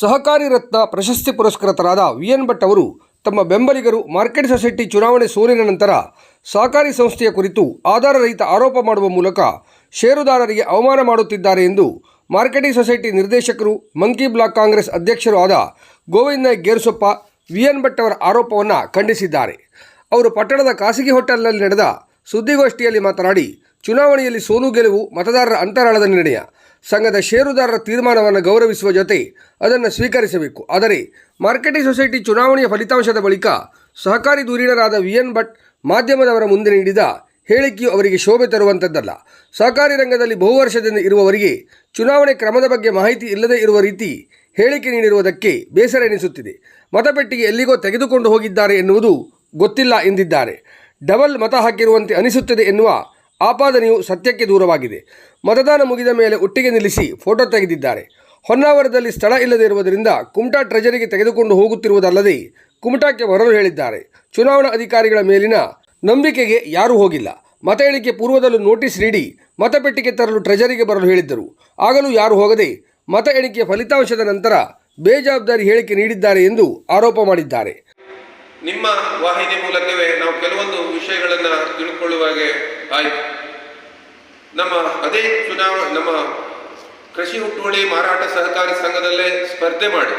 ಸಹಕಾರಿ ರತ್ನ ಪ್ರಶಸ್ತಿ ಪುರಸ್ಕೃತರಾದ V N Bhat ಅವರು ತಮ್ಮ ಬೆಂಬಲಿಗರು ಮಾರ್ಕೆಟ್ ಸೊಸೈಟಿ ಚುನಾವಣೆ ಸೋಲಿನ ನಂತರ ಸಹಕಾರಿ ಸಂಸ್ಥೆಯ ಕುರಿತು ಆಧಾರರಹಿತ ಆರೋಪ ಮಾಡುವ ಮೂಲಕ ಷೇರುದಾರರಿಗೆ ಅವಮಾನ ಮಾಡುತ್ತಿದ್ದಾರೆ ಎಂದು ಮಾರ್ಕೆಟಿಂಗ್ ಸೊಸೈಟಿ ನಿರ್ದೇಶಕರು ಮಂಕಿ ಬ್ಲಾಕ್ ಕಾಂಗ್ರೆಸ್ ಅಧ್ಯಕ್ಷರು ಆದ ಗೋವಿಂದ ಗೇರುಸೊಪ್ಪ ವಿ ಎನ್ ಭಟ್ ಅವರ ಆರೋಪವನ್ನು ಖಂಡಿಸಿದ್ದಾರೆ. ಅವರು ಪಟ್ಟಣದ ಖಾಸಗಿ ಹೋಟೆಲ್ನಲ್ಲಿ ನಡೆದ ಸುದ್ದಿಗೋಷ್ಠಿಯಲ್ಲಿ ಮಾತನಾಡಿ, ಚುನಾವಣೆಯಲ್ಲಿ ಸೋಲು ಗೆಲುವು ಮತದಾರರ ಅಂತರಾಳದ ನಿರ್ಣಯ. ಸಂಘದ ಷೇರುದಾರರ ತೀರ್ಮಾನವನ್ನು ಗೌರವಿಸುವ ಜೊತೆ ಅದನ್ನು ಸ್ವೀಕರಿಸಬೇಕು. ಆದರೆ ಮಾರ್ಕೆಟಿಂಗ್ ಸೊಸೈಟಿ ಚುನಾವಣೆಯ ಫಲಿತಾಂಶದ ಬಳಿಕ ಸಹಕಾರಿ ಧುರೀಣರಾದ ವಿ ಎನ್ ಭಟ್ ಮಾಧ್ಯಮದವರ ಮುಂದೆ ನೀಡಿದ ಹೇಳಿಕೆಯು ಅವರಿಗೆ ಶೋಭೆ ತರುವಂಥದ್ದಲ್ಲ. ಸಹಕಾರಿ ರಂಗದಲ್ಲಿ ಬಹು ವರ್ಷದಿಂದ ಇರುವವರಿಗೆ ಚುನಾವಣೆ ಕ್ರಮದ ಬಗ್ಗೆ ಮಾಹಿತಿ ಇಲ್ಲದೇ ಇರುವ ರೀತಿ ಹೇಳಿಕೆ ನೀಡಿರುವುದಕ್ಕೆ ಬೇಸರ ಎನಿಸುತ್ತಿದೆ. ಮತಪೆಟ್ಟಿಗೆ ಎಲ್ಲಿಗೋ ತೆಗೆದುಕೊಂಡು ಹೋಗಿದ್ದಾರೆ ಎನ್ನುವುದು ಗೊತ್ತಿಲ್ಲ ಎಂದಿದ್ದಾರೆ. ಡಬಲ್ ಮತ ಹಾಕಿರುವಂತೆ ಅನಿಸುತ್ತದೆ ಎನ್ನುವ ಆಪಾದನೆಯು ಸತ್ಯಕ್ಕೆ ದೂರವಾಗಿದೆ. ಮತದಾನ ಮುಗಿದ ಮೇಲೆ ಒಟ್ಟಿಗೆ ನಿಲ್ಲಿಸಿ ಫೋಟೋ ತೆಗೆದಿದ್ದಾರೆ. ಹೊನ್ನಾವರದಲ್ಲಿ ಸ್ಥಳ ಇಲ್ಲದೇ ಇರುವುದರಿಂದ ಕುಮಟಾ ಟ್ರೆಜರಿಗೆ ತೆಗೆದುಕೊಂಡು ಹೋಗುತ್ತಿರುವುದಲ್ಲದೆ ಕುಮಟಾಕ್ಕೆ ಬರಲು ಹೇಳಿದ್ದಾರೆ. ಚುನಾವಣಾ ಅಧಿಕಾರಿಗಳ ಮೇಲಿನ ನಂಬಿಕೆಗೆ ಯಾರೂ ಹೋಗಿಲ್ಲ. ಮತ ಎಣಿಕೆ ಪೂರ್ವದಲ್ಲೂ ನೋಟಿಸ್ ನೀಡಿ ಮತಪೆಟ್ಟಿಗೆ ತರಲು ಟ್ರೆಜರಿಗೆ ಬರಲು ಹೇಳಿದ್ದರು. ಆಗಲೂ ಯಾರು ಹೋಗದೆ ಮತ ಎಣಿಕೆಯ ಫಲಿತಾಂಶದ ನಂತರ ಬೇಜವಾಬ್ದಾರಿ ಹೇಳಿಕೆ ನೀಡಿದ್ದಾರೆ ಎಂದು ಆರೋಪ ಮಾಡಿದ್ದಾರೆ. ನಿಮ್ಮ ವಾಹಿನಿ ಮೂಲಕವೇ ನಾವು ಕೆಲವೊಂದು ವಿಷಯಗಳನ್ನು ತಿಳ್ಕೊಳ್ಳುವಾಗೆ ಆಯಿತು. ನಮ್ಮ ಅದೇ ಚುನಾವಣೆ ನಮ್ಮ ಕೃಷಿ ಹುಟ್ಟುವಳಿ ಮಾರಾಟ ಸಹಕಾರಿ ಸಂಘದಲ್ಲೇ ಸ್ಪರ್ಧೆ ಮಾಡಿ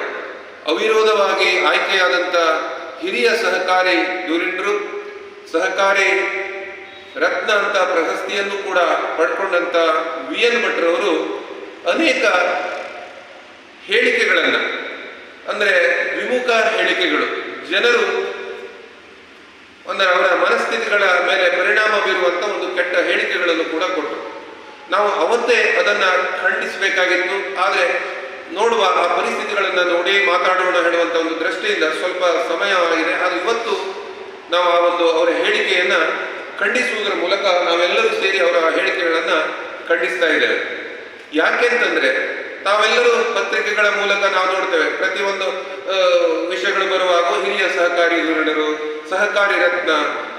ಅವಿರೋಧವಾಗಿ ಆಯ್ಕೆಯಾದಂಥ ಹಿರಿಯ ಸಹಕಾರಿ ಧುರೀಣರು ಸಹಕಾರಿ ರತ್ನ ಅಂತ ಪ್ರಶಸ್ತಿಯನ್ನು ಕೂಡ ಪಡ್ಕೊಂಡಂತ ವಿ ಎನ್ ಭಟ್ರವರು ಅನೇಕ ಹೇಳಿಕೆಗಳನ್ನು, ಅಂದರೆ ವಿಮುಖ ಹೇಳಿಕೆಗಳು. ಜನರು ಒಂದು ಅವರ ಮನಸ್ಥಿತಿಗಳ ಮೇಲೆ ಪರಿಣಾಮ ಬೀರುವಂಥ ಒಂದು ಕೆಟ್ಟ ಹೇಳಿಕೆಗಳನ್ನು ಕೂಡ ಕೊಟ್ಟರು. ನಾವು ಅವತ್ತೇ ಅದನ್ನ ಖಂಡಿಸಬೇಕಾಗಿತ್ತು. ಆದರೆ ನೋಡುವ ಆ ಪರಿಸ್ಥಿತಿಗಳನ್ನು ನೋಡಿ ಮಾತಾಡೋಣ ಹೇಳುವಂಥ ಒಂದು ದೃಷ್ಟಿಯಿಂದ ಸ್ವಲ್ಪ ಸಮಯವಾಗಿದೆ ಅದು ಇವತ್ತು ನಾವು ಆ ಒಂದು ಅವರ ಹೇಳಿಕೆಯನ್ನು ಖಂಡಿಸುವುದರ ಮೂಲಕ ನಾವೆಲ್ಲರೂ ಸೇರಿ ಅವರ ಹೇಳಿಕೆಗಳನ್ನು ಖಂಡಿಸ್ತಾ ಇದ್ದೇವೆ. ಯಾಕೆಂತಂದ್ರೆ ತಾವೆಲ್ಲರೂ ಪತ್ರಿಕೆಗಳ ಮೂಲಕ ನಾವು ನೋಡ್ತೇವೆ. ಪ್ರತಿಯೊಂದು ವಿಷಯಗಳು ಬರುವಾಗ ಹಿರಿಯ ಸಹಕಾರಿ ಧುರೀಣರು ಸಹಕಾರಿ ರತ್ನ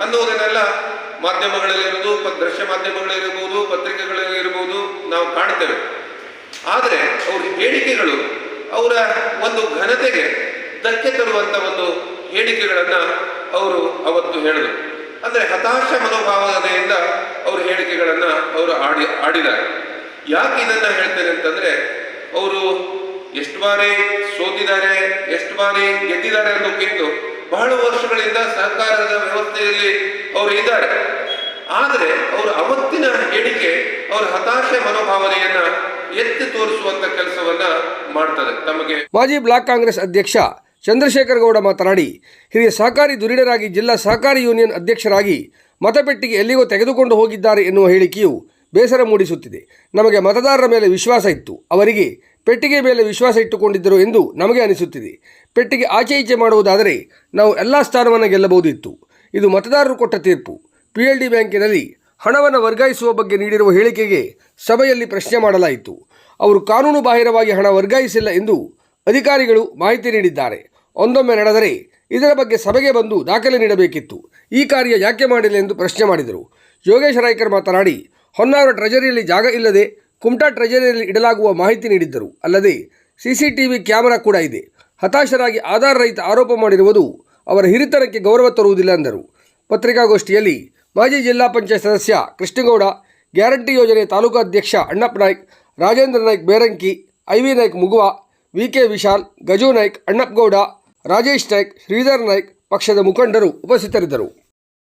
ಅನ್ನುವುದನ್ನೆಲ್ಲ ಮಾಧ್ಯಮಗಳಲ್ಲಿರುವುದು ದೃಶ್ಯ ಮಾಧ್ಯಮಗಳಲ್ಲಿರ್ಬೋದು ಪತ್ರಿಕೆಗಳಲ್ಲಿ ಇರಬಹುದು ನಾವು ಕಾಣ್ತೇವೆ. ಆದರೆ ಅವ್ರ ಹೇಳಿಕೆಗಳು ಅವರ ಒಂದು ಘನತೆಗೆ ಧಕ್ಕೆ ತರುವಂತ ಒಂದು ಹೇಳಿಕೆಗಳನ್ನ ಅವರು ಅವತ್ತು ಹೇಳಿದರು. ಅಂದ್ರೆ ಹತಾಶ ಮನೋಭಾವನೆಯಿಂದ ಅವ್ರ ಹೇಳಿಕೆಗಳನ್ನ ಅವರು ಆಡಿ, ಆಡಿದ್ದಾರೆ. ಯಾಕೆ ಇದನ್ನ ಹೇಳ್ತೇನೆ ಅಂತಂದ್ರೆ ಅವರು ಎಷ್ಟು ಬಾರಿ ಸೋತಿದ್ದಾರೆ, ಎಷ್ಟು ಬಾರಿ ಗೆದ್ದಿದ್ದಾರೆ ಅನ್ನೋಕ್ಕಿಂತ ಬಹಳ ವರ್ಷಗಳಿಂದ ಸಹಕಾರದ ವ್ಯವಸ್ಥೆಯಲ್ಲಿ ಅವರು ಇದ್ದಾರೆ. ಆದರೆ ಅವರ ಅವತ್ತಿನ ಹೇಳಿಕೆ ಅವರ ಹತಾಶೆ ಮನೋಭಾವನೆಯನ್ನ ಎತ್ತಿ ತೋರಿಸುವಂತ ಕೆಲಸವನ್ನ ಮಾಡ್ತದೆ ತಮಗೆ. ಮಾಜಿ ಬ್ಲಾಕ್ ಕಾಂಗ್ರೆಸ್ ಅಧ್ಯಕ್ಷ ಚಂದ್ರಶೇಖರ ಗೌಡ ಮಾತನಾಡಿ, ಹಿರಿಯ ಸಹಕಾರಿ ಧುರೀಣರಾಗಿ ಜಿಲ್ಲಾ ಸಹಕಾರಿ ಯೂನಿಯನ್ ಅಧ್ಯಕ್ಷರಾಗಿ ಮತಪೆಟ್ಟಿಗೆ ಎಲ್ಲಿಗೋ ತೆಗೆದುಕೊಂಡು ಹೋಗಿದ್ದಾರೆ ಎನ್ನುವ ಹೇಳಿಕೆಯು ಬೇಸರ ಮೂಡಿಸುತ್ತಿದೆ. ನಮಗೆ ಮತದಾರರ ಮೇಲೆ ವಿಶ್ವಾಸ ಇತ್ತು. ಅವರಿಗೆ ಪೆಟ್ಟಿಗೆ ಮೇಲೆ ವಿಶ್ವಾಸ ಇಟ್ಟುಕೊಂಡಿದ್ದರು ಎಂದು ನಮಗೆ ಅನಿಸುತ್ತಿದೆ. ಪೆಟ್ಟಿಗೆ ಆಚೆ ಈಚೆ ಮಾಡುವುದಾದರೆ ನಾವು ಎಲ್ಲ ಸ್ಥಾನವನ್ನು ಗೆಲ್ಲಬಹುದಿತ್ತು. ಇದು ಮತದಾರರು ಕೊಟ್ಟ ತೀರ್ಪು. ಪಿ ಎಲ್ ಡಿ ಬ್ಯಾಂಕಿನಲ್ಲಿ ಹಣವನ್ನು ವರ್ಗಾಯಿಸುವ ಬಗ್ಗೆ ನೀಡಿರುವ ಹೇಳಿಕೆಗೆ ಸಭೆಯಲ್ಲಿ ಪ್ರಶ್ನೆ ಮಾಡಲಾಯಿತು. ಅವರು ಕಾನೂನು ಬಾಹಿರವಾಗಿ ಹಣ ವರ್ಗಾಯಿಸಿಲ್ಲ ಎಂದು ಅಧಿಕಾರಿಗಳು ಮಾಹಿತಿ ನೀಡಿದ್ದಾರೆ. ಒಂದೊಮ್ಮೆ ನಡೆದರೆ ಇದರ ಬಗ್ಗೆ ಸಭೆಗೆ ಬಂದು ದಾಖಲೆ ನೀಡಬೇಕಿತ್ತು. ಈ ಕಾರ್ಯ ಯಾಕೆ ಮಾಡಿಲ್ಲ ಎಂದು ಪ್ರಶ್ನೆ ಮಾಡಿದರು. ಯೋಗೇಶ್ ರಾಯ್ಕರ್ ಮಾತನಾಡಿ ಹೊನ್ನಾವರ ಟ್ರೆಜರಿಯಲ್ಲಿ ಜಾಗ ಇಲ್ಲದೆ ಕುಮಟಾ ಟ್ರೆಜರಿಯಲ್ಲಿ ಇಡಲಾಗುವ ಮಾಹಿತಿ ನೀಡಿದ್ದರು. ಅಲ್ಲದೆ, ಸಿಸಿಟಿವಿ ಕ್ಯಾಮೆರಾ ಕೂಡ ಇದೆ. ಹತಾಶರಾಗಿ ಆಧಾರರಹಿತ ಆರೋಪ ಮಾಡಿರುವುದು ಅವರ ಹಿರಿತನಕ್ಕೆ ಗೌರವ ತರುವುದಿಲ್ಲ ಎಂದರು. ಪತ್ರಿಕಾಗೋಷ್ಠಿಯಲ್ಲಿ ಮಾಜಿ ಜಿಲ್ಲಾ ಪಂಚಾಯತ್ ಸದಸ್ಯ ಕೃಷ್ಣಗೌಡ, ಗ್ಯಾರಂಟಿ ಯೋಜನೆ ತಾಲೂಕು ಅಧ್ಯಕ್ಷ Annappa Naik, Rajendra Naik Beranki, I V Naik Mugwa, V K Vishal, Gaju Naik Annappagowda Rajesh Naik, Shridhar Naik ಪಕ್ಷದ ಮುಖಂಡರು ಉಪಸ್ಥಿತರಿದ್ದರು.